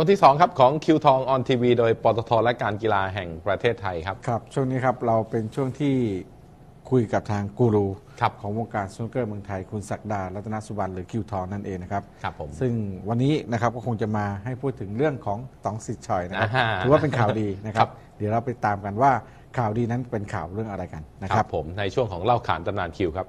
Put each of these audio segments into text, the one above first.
ช่วงที่ 2 ครับของคิวทองออนทีวีโดยปตทและการกีฬาแห่งประเทศไทยครับ ครับช่วงนี้ครับเราเป็นช่วงที่คุยกับทางกูรูครับของวงการสนุกเกอร์เมืองไทยคุณศักดารัตนสุวรรณหรือคิวทองนั่นเองนะครับครับผมซึ่งวันนี้นะครับก็คงจะมาให้พูดถึงเรื่องของตองสิทธิ์ชอยนะครับอ่าฮะถือว่าเป็นข่าวดีนะคครัรับบเดี๋ยวเราไปตามกันว่าข่าวดีนั้นเป็นข่าวเรื่องอะไรกันนะครับผมในช่วงของเล่าขานตำนานคิวครับ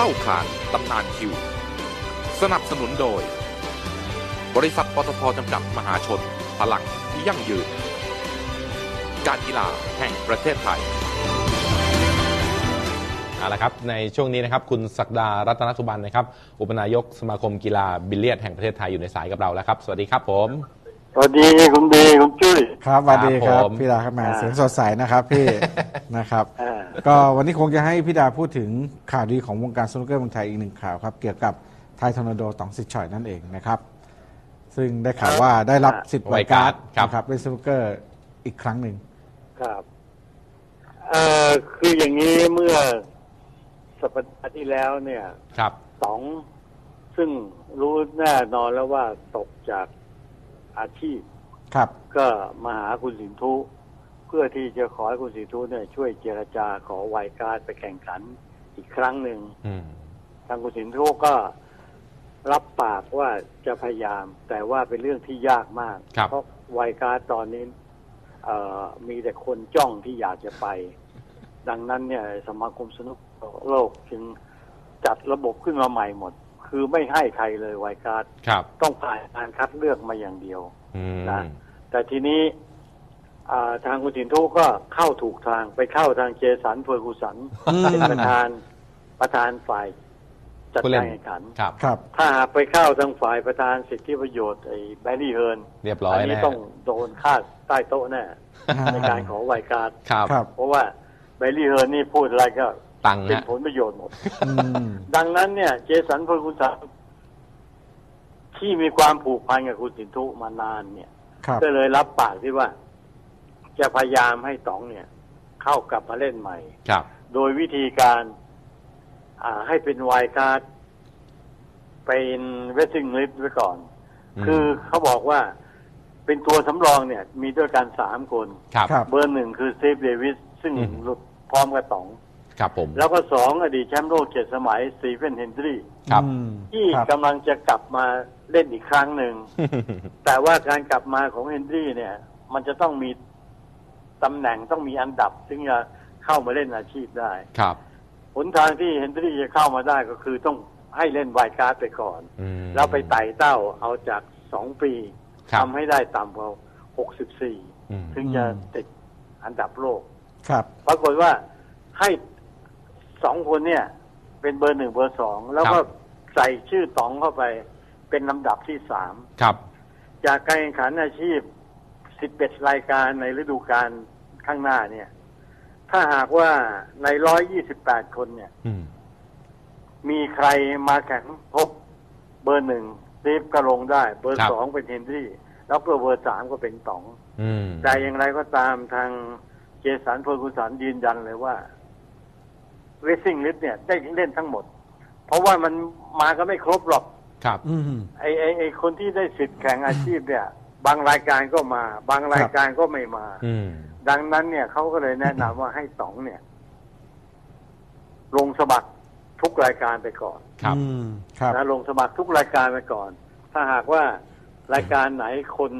เล่าขานตำนานคิว สนับสนุนโดย บริษัทปตทจำกัดมหาชน พลังที่ยั่งยืน การกีฬาแห่งประเทศไทยเอาละครับในช่วงนี้นะครับคุณศักดารัตนสุบันนะครับ อุปนายกสมาคมกีฬาบิลเลียดแห่งประเทศไทยอยู่ในสายกับเราแล้วครับ สวัสดีครับผม สวัสดีคุณบีคุณจุ้ย ครับสวัสดีครับผม พี่ดาครับแหมอ่า เสียงสดใสนะครับพี่ นะครับอ่าก็วันนี้คงจะให้พี่ดาพูดถึงข่าวดีของวงการสนุกเกอร์เมืองไทยอีกหนึ่งข่าวครับ เกี่ยวกับไทยทอร์นาโดตองสิทธิ์ชอยนั่นเองนะครับ ซึ่งได้ข่าวว่าได้รับสิทธิ์ไวการ์ดครับ นะครับเล่นสนุกเกอร์อีกครั้งหนึ่งครับเอ่อคืออย่างนี้เมื่อสัปดาห์ที่แล้วเนี่ย ครับ สอง ซึ่งรู้แน่นอนแล้วว่าตกจาก อาชีพ ครับ ก็มาหาคุณสินทุ เพื่อที่จะขอให้คุณสินทุเนี่ยช่วยเจรจาขอไวการ์ดไปแข่งขันอีกครั้งหนึ่งอืมทางคุณสินทุก็รับปากว่าจะพยายาม แต่ว่าเป็นเรื่องที่ยากมาก ครับ เพราะไวการ์ดตอนนี้เอ่อมีแต่คนจ้องที่อยากจะไป ดังนั้นเนี่ย สมาคมสนุกโลกจึงจัดระบบขึ้นมาใหม่หมด คือไม่ให้ใครเลยไวการ์ดครับ ต้องผ่านการคัดเลือกมาอย่างเดียวอืมนะแต่ทีนี้อ่าทางคุณสินทุก็เข้าถูกทางไปเข้าทางเจสันเฟอร์กูสันเป็นประธานประธานฝ่ายจัดผู้เล่กานรแข่งขันครับครับ ถ้าหากไปเข้าทางฝ่ายประธานสิทธิประโยชน์ไอ้แบรี่เฮิร์นเรียบร้อยอันี้แน่ต้องโดนค่าใต้โต๊ะแน่ในการขอไวการ์ดครับครับเพราะว่าแบรี่เฮิร์นนี่พูดอะไรก็ ตังค์เป็นนะผลประโยชน์หมด อืม ดังนั้นเนี่ย เจสันเฟอร์กูสันที่มีความผูกพันกับคุณสินทุมานานเนี่ย ครับ ก็เลยรับปากที่ว่า จะพยายามให้ต๋องเนี่ย เข้ากลับมาเล่นใหม่ ครับ โดยวิธีการอ่าให้เป็นไวล์การ์ดเป็นเวสซิ่งลิสไว้ก่อน อืม คือเขาบอกว่าเป็นตัวสำรองเนี่ย มีด้วยกันสามคน ครับ ครับ เบอร์หนึ่งคือสตีฟเดวิสซึ่งอืม หลุดพร้อมกับต๋อง ครับผม แล้วก็สองอดีตแชมป์โลกเจ็ดสมัยสตีเฟนเฮนดรีครับอืมที่ครับกำลังจะกลับมาเล่นอีกครั้งหนึ่ง แต่ว่าการกลับมาของเฮนดรีเนี่ย มันจะต้องมีตำแหน่งต้องมีอันดับถึงจะเข้ามาเล่นอาชีพได้ครับหนทางที่เฮนดรีจะเข้ามาได้ก็คือต้องให้เล่นไวล์การ์ดไปก่อนอืมแล้วไปไต่เต้าเอาจากสองปีครับทำให้ได้ต่ำกว่าหกสิบสี่อืมถึงจะติดอันดับโลก ครับ ปรากฏว่าให้ สองคนเนี่ย เป็นเบอร์หนึ่งเบอร์สองแล้วก็ใส่ชื่อต๋องเข้าไป เป็นลำดับที่สามครับ จากการแข่งขันอาชีพ11รายการในฤดูกาลข้างหน้าเนี่ย ถ้าหากว่าใน128คนเนี่ยอืมมีใครมาแข่งพบเบอร์หนึ่งสตีฟก็ลงได้ เบอร์ครับสองเป็นเฮนรี่แล้วก็เบอร์สามก็เป็นต๋องอืมแต่อย่างไรก็ตามทางเจสันเฟอร์กูสันยืนยันเลยว่า เรซิ่งลิฟเนี่ยได้เล่นทั้งหมด เพราะว่ามันมาก็ไม่ครบหรอกครับ อืม ไอไอไอคนที่ได้สิทธิ์แข่งอาชีพเนี่ย บางรายการก็มา บางรายการก็ไม่มา อืม ดังนั้นเนี่ยเขาก็เลยแนะนำว่าให้ต๋องเนี่ย ลงสมัครทุกรายการไปก่อนครับ อืมครับ นะลงสมัครทุกรายการไปก่อน ถ้าหากว่ารายการไหนคน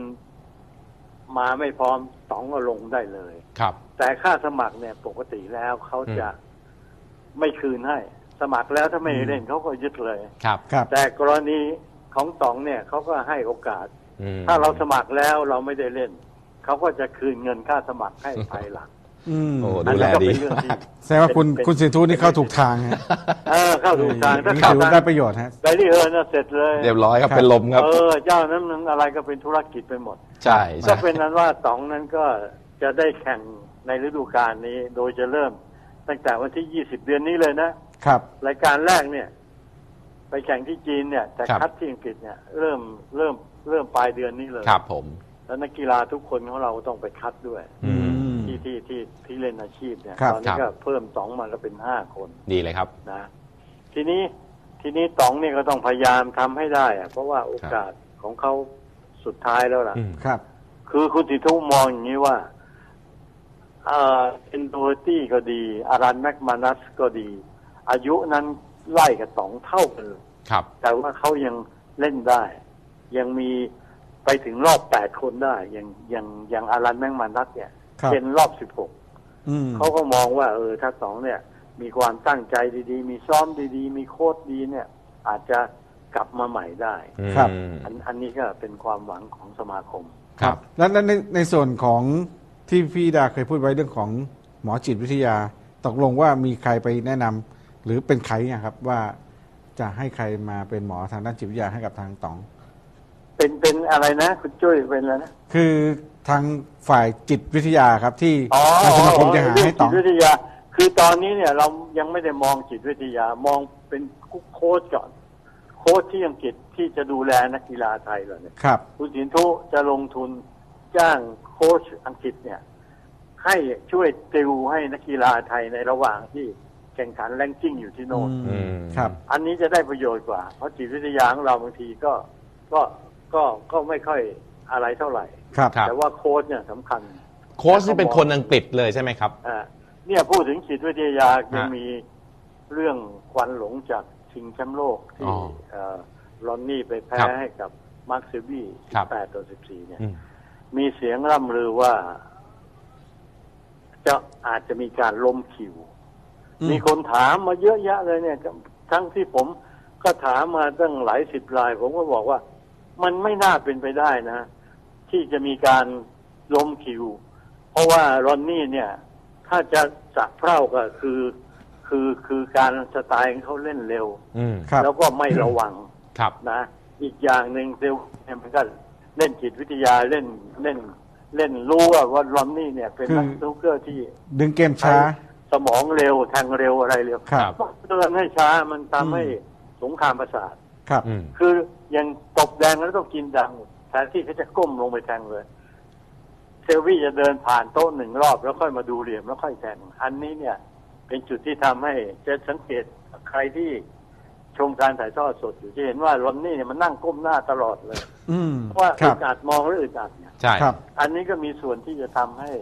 มาไม่พร้อมต๋องก็ลงได้เลย ครับ แต่ค่าสมัครเนี่ยปกติแล้วเขาจะ ไม่คืนให้ สมัครแล้วถ้าไม่เล่นเขาก็ยึดเลย ครับครับ แต่กรณีของต๋องเนี่ยเขาก็ให้โอกาส อืม ถ้าเราสมัครแล้วเราไม่ได้เล่น เขาก็จะคืนเงินค่าสมัครให้ภายหลังอืมโอ้อัดูนแลนั้นก็ดีเป็นเรื่องที่แสดงว่าคุณเป็นคุณสินทุนี่เข้าถูกทางฮะเออเข้าถูกทางถ้านี่เข้าถือว่าทางได้ประโยชน์ฮะไดรี่เฮิร์นน่ะเสร็จเลย เรียบร้อยครับ ครับ เป็นลมครับ เออเจ้านั้นมันอะไรก็เป็นธุรกิจไปหมด ใช่ก็ใช่ เป็นนั้นว่าต๋องนั้นก็จะได้แข่งในฤดูกาลนี้ โดยจะเริ่ม ตั้งแต่วันที่20เดือนนี้เลยนะครับ รายการแรกเนี่ย ไปแข่งที่จีนเนี่ย แต่ครับ คัดที่อังกฤษเนี่ย เริ่มเริ่มเริ่มปลายเดือนนี้เลย ครับผม แล้วนักกีฬาทุกคนของเราต้องไปคัดด้วย อืม ที่ที่ที่ที่เล่นอาชีพเนี่ยครับ ตอนนี้ก็เพิ่มสองมาก็เป็นห้าคนดีเลยครับ นะ ทีนี้ทีนี้ต๋องเนี่ยก็ต้องพยายามทำให้ได้อะเพราะว่าโอกาสของเขาสุดท้ายแล้วล่ะ อืม ครับ คือคุณติทุมองอย่างนี้ว่า เอ่อเอนโดตี้ก็ดีอารันแม็กมานัสก็ดี อายุนั้นไล่กับต๋องเท่ากันเลยครับ แต่ว่าเขายังเล่นได้ ยังมีไปถึงรอบแปดคนได้ อย่างอย่างอย่างอารันแม็กมานัสเนี่ยครับเป็นรอบสิบหกอืมเขาก็มองว่า เออถ้าสองเนี่ย มีความตั้งใจดีๆ มีซ้อมดีๆ มีโค้ดดีเนี่ย อาจจะกลับมาใหม่ได้ ครับอืมอันอันนี้ก็เป็นความหวังของสมาคม ครับ แล้วแล้วในในส่วนของ ที่พี่ดาเคยพูดไว้เรื่องของหมอจิตวิทยาตกลงว่ามีใครไปแนะนำหรือเป็นใครเนี่ยครับว่าจะให้ใครมาเป็นหมอทางด้านจิตวิทยาให้กับทางต๋อง เป็นเป็นอะไรนะคุณจุ้ยเป็นอะไรนะคือทางฝ่ายจิตวิทยาครับที่อ๋อทางสมาคมจะหาเรื่ให้จิต๋องตวิทยา คือตอนนี้เนี่ยเรายังไม่ได้มองจิตวิทยามองเป็นโค้ชก่อนโค้ชที่อังกฤษที่จะดูแลนักกีฬาไทยเหรอเนี่ยครับคุณสินทุจะลงทุน จ้างโค้ชอังกฤษเนี่ย ให้ช่วยติวให้นักกีฬาไทยในระหว่างที่แข่งขันแรงกิ้งอยู่ที่โน่นอืมครับ อันนี้จะได้ประโยชน์กว่า เพราะจิตวิทยาของเราบางทีก็ก็ก็ก็ไม่ค่อยอะไรเท่าไหร่ ครับครับ แต่ว่าโค้ชเนี่ยสำคัญ โค้ชนี่เป็นคนอังกฤษเลยใช่ไหมครับ อ่าเนี่ยพูดถึงจิตวิทยายังฮะมีเรื่องควันหลงจากชิงแชมป์โลกอ๋ที่อเอ่อรอนนี่ไปแพ้ครับให้กับมาร์คซิบี้ครับ 18 ต่อ 14 เนี่ย อืม มีเสียงร่ำลือว่า จะอาจจะมีการล้มคิวอืมมีคนถามมาเยอะแยะเลยเนี่ย ทั้งที่ผมก็ถามมาตั้งหลายสิบราย ผมก็บอกว่า มันไม่น่าเป็นไปได้นะ ที่จะมีการล้มคิว เพราะว่ารอนนี่เนี่ย ถ้าจะสักเพร่าก็คือ คือคือการสไตล์ของเขาเล่นเร็วอืมครับแล้วก็ไม่ระวังครับนะ อีกอย่างหนึ่งเซลล์เนี่ยมันก็ เล่นจิตวิทยาเล่นเล่นเล่นรู้ว่าว่ารอนนี่เนี่ยเป็นคือนักสนุกเกอร์ที่ดึงเกมช้า สมองเร็วแทงเร็วอะไรเร็วครับเตือนให้ช้ามันทำอืมให้สงครามประสาทครับอืมคืออย่างตบแดงแล้วต้องกินดังแทนที่เขาจะก้มลงไปแทงเลยเซลวี่จะเดินผ่านโต๊ะหนึ่งรอบ แล้วค่อยมาดูเหลี่ยมแล้วค่อยแทงอันนี้เนี่ย เป็นจุดที่ทำให้จะสังเกตใครที่ ชมการถ่ายทอดสดอยู่จะเห็นว่ารอนนี่เนี่ยมันนั่งก้มหน้าตลอดเลยอืมเพราะว่าคอึรับดอัดมองแล้วอึดอัดเนี่ย ใช่ครับ อันนี้ก็มีส่วนที่จะทำให้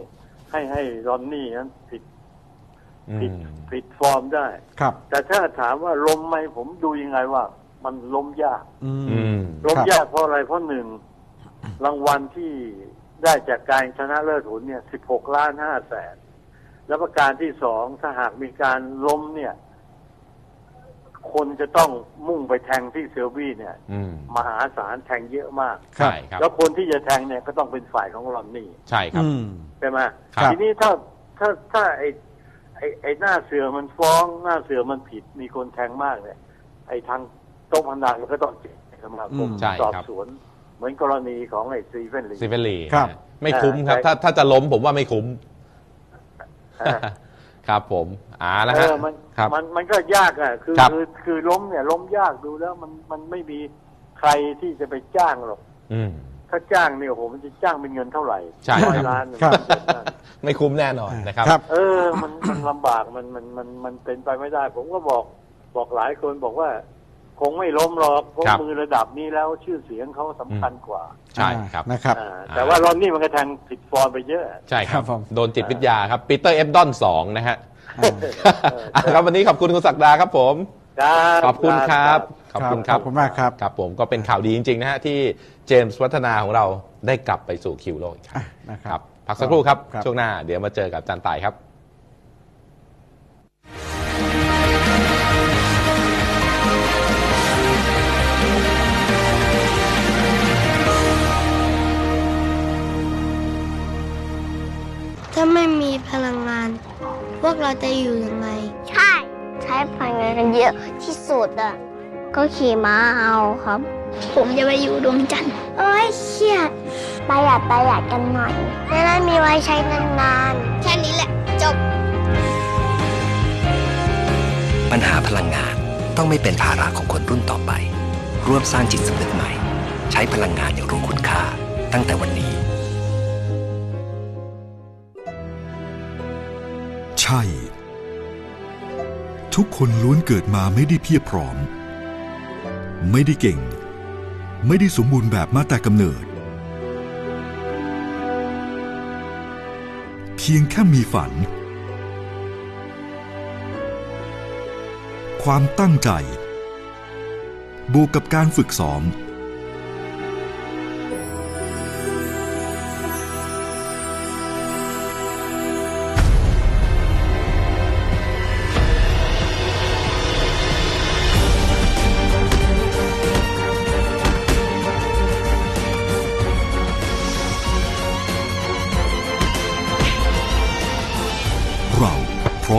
ให้ให้รอนนี่นั้นผิดอืผิดมผิดฟอร์มได้ ครับ แต่ถ้าถามว่าล้มไหมผมดูยังไงว่า มันล้มยากอืม อืม ล้มครับ ยากเพราะอะไรเพราะหนึ่งรางวัลที่ได้จากการชนะเลิศหุนเนี่ยสิบหกล้านห้าแสนแล้วประการที่สองถ้าหากมีการล้มเนี่ย คนจะต้องมุ่งไปแทงที่เซลบี้เนี่ย อืมมหาศาลแทงเยอะมากครัใช่บครับ แล้วคนที่จะแทงเนี่ยก็ต้องเป็นฝ่ายของรอนนี่ใช่ครับ อืม ใช่ไหมครับ ทีนี้ถ้าถ้าถ้าไอ้ไอ้ไอ้หน้าเสือมันฟ้องหน้าเสือมันผิดมีคนแทงมากเนี่ยไอ้ทางโต๊ะพนันมันก็ต้องแจ้งสมาคมอืมใช่สอบครับสวน เหมือนกรณีของไอ้ซีเฟนลีซิเวลีครับ ไม่คุ้มครับใช่ถ้าถ้าจะล้มผมว่าไม่คุ้ม อ่า ครับผมอ่าแล้วเอฮะอมันครับ มันมันก็ยากอะคือครับ คือคือล้มเนี่ยล้มยากดูแล้วมันมันไม่มีใครที่จะไปจ้างหรอก อืม ถ้าจ้างเนี่ยโอ้โหมันจะจ้างเป็นเงินเท่าไหร่ใช่ร้อยครับ ล้านครับ ไม่คุ้มแน่นอนนะครับครับเออ มันมันลำบากมันมันมันมันเป็นไปไม่ได้ ผมก็บอกบอกหลายคนบอกว่า คงไม่ล้มหรอกเพราะครับ มือระดับนี้แล้วชื่อเสียงเขาสำคัญกว่าใช่ครับ นะครับ อ่าแต่ว่ารอนนี่มันก็แทงผิดฟอร์มไปเยอะ ใช่ครับครับผม โดนจิตวิทยาครับปีเตอร์เอฟดอนสองนะฮะอ่าอะครับวันนี้ขอบคุณคุณศักดาครับผม ครับขอบคุณครับ ขอบคุณคครัรับบขอบคุณมากครับ ครับผมก็เป็นข่าวดีจริงๆนะฮะที่เจมส์วัฒนาของเราได้กลับไปสู่คิวโลกอีกครั้งนะคครัรับบพักสักครู่ครับ ครับ ช่วงหน้าเดี๋ยวมาเจอกับอาจารย์ต่ายครับ ถ้าไม่มีพลังงาน พวกเราจะอยู่ยังไง ใช่ ใช้พลังงานกันเยอะที่สุดอะ ก็ขี่ม้าเอาครับ ผมจะไปอยู่ดวงจันทร์โอ้ยเครียดประหยัดประหยัดกันหน่อยจะได้มีไว้ใช้นานๆ แค่นี้แหละจบ ปัญหาพลังงานต้องไม่เป็นภาระของคนรุ่นต่อไป ร่วมสร้างจิตสำนึกใหม่ ใช้พลังงานอย่างรู้คุณค่า ตั้งแต่วันนี้ ใช่ ทุกคนล้วนเกิดมาไม่ได้เพียบพร้อม ไม่ได้เก่ง ไม่ได้สมบูรณ์แบบมาแต่กำเนิด เพียงแค่มีฝัน ความตั้งใจ บวกกับการฝึกซ้อม